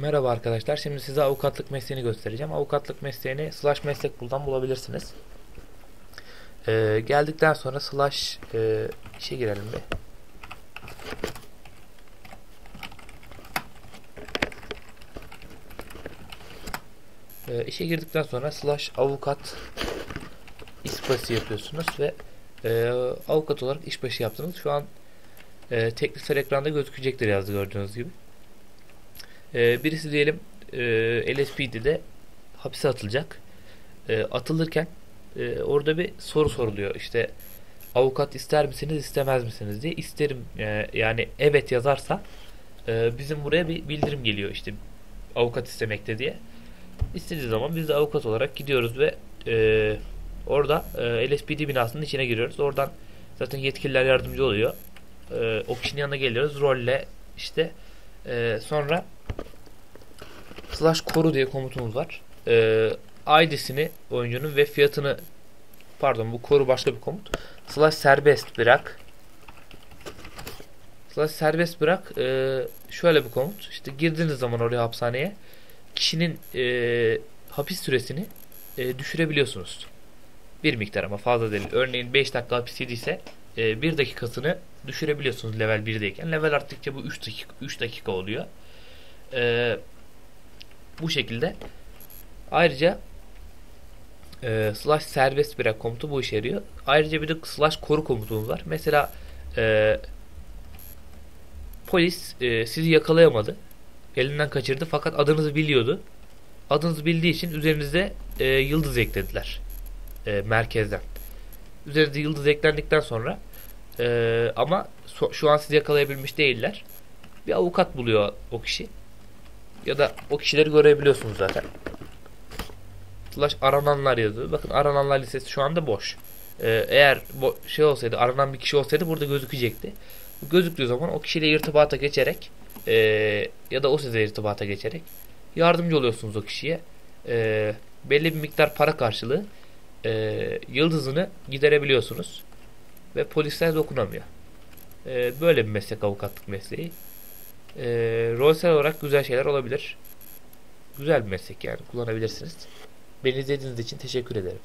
Merhaba arkadaşlar. Şimdi size avukatlık mesleğini göstereceğim. Avukatlık mesleğini slash meslek buldan bulabilirsiniz. Ee, geldikten sonra slash e, işe girelim bir. Ee, işe girdikten sonra slash avukat işbaşı yapıyorsunuz ve e, avukat olarak işbaşı yaptınız. Şu an e, teklifler ekranda gözükecektir yazdı gördüğünüz gibi. E, birisi diyelim e, LSPD'de hapise atılacak. E, atılırken e, orada bir soru soruluyor. İşte avukat ister misiniz istemez misiniz diye. İsterim e, yani evet yazarsa e, bizim buraya bir bildirim geliyor işte avukat istemekte diye. İstediği zaman biz de avukat olarak gidiyoruz ve e, orada e, LSPD binasının içine giriyoruz. Oradan zaten yetkililer yardımcı oluyor. E, o kişinin yanına geliyoruz. Rolle işte e, sonra slash koru diye komutumuz var. E, ID'sini oyuncunun ve fiyatını pardon bu koru başka bir komut. Slash serbest bırak. Slash serbest bırak. E, şöyle bir komut. İşte girdiğiniz zaman oraya hapishaneye kişinin e, hapis süresini e, düşürebiliyorsunuz. Bir miktar ama fazla değil. Örneğin 5 dakika hapis yediyse e, 1 dakikasını düşürebiliyorsunuz level 1'deyken. Level arttıkça bu 3 dakika, 3 dakika oluyor. E, bu şekilde. Ayrıca e, slash serbest bırak komutu bu işe yarıyor. Ayrıca bir de slash koru komutumuz var. Mesela e, polis e, sizi yakalayamadı. Elinden kaçırdı fakat adınızı biliyordu. Adınızı bildiği için üzerinize e, yıldız eklediler. E, merkezden. Üzerinize yıldız eklendikten sonra e, ama so, şu an sizi yakalayabilmiş değiller. Bir avukat buluyor o kişi. Ya da o kişileri görebiliyorsunuz zaten. Slash arananlar yazıyor. Bakın arananlar listesi şu anda boş. Ee, eğer bo şey olsaydı aranan bir kişi olsaydı burada gözükecekti. Gözüktüğü zaman o kişiyle irtibata geçerek e, ya da o size irtibata geçerek yardımcı oluyorsunuz o kişiye. E, belli bir miktar para karşılığı e, yıldızını giderebiliyorsunuz. Ve polisler dokunamıyor. E, böyle bir meslek avukatlık mesleği. E, rolsel olarak güzel şeyler olabilir. Güzel bir meslek yani kullanabilirsiniz. Beni izlediğiniz için teşekkür ederim.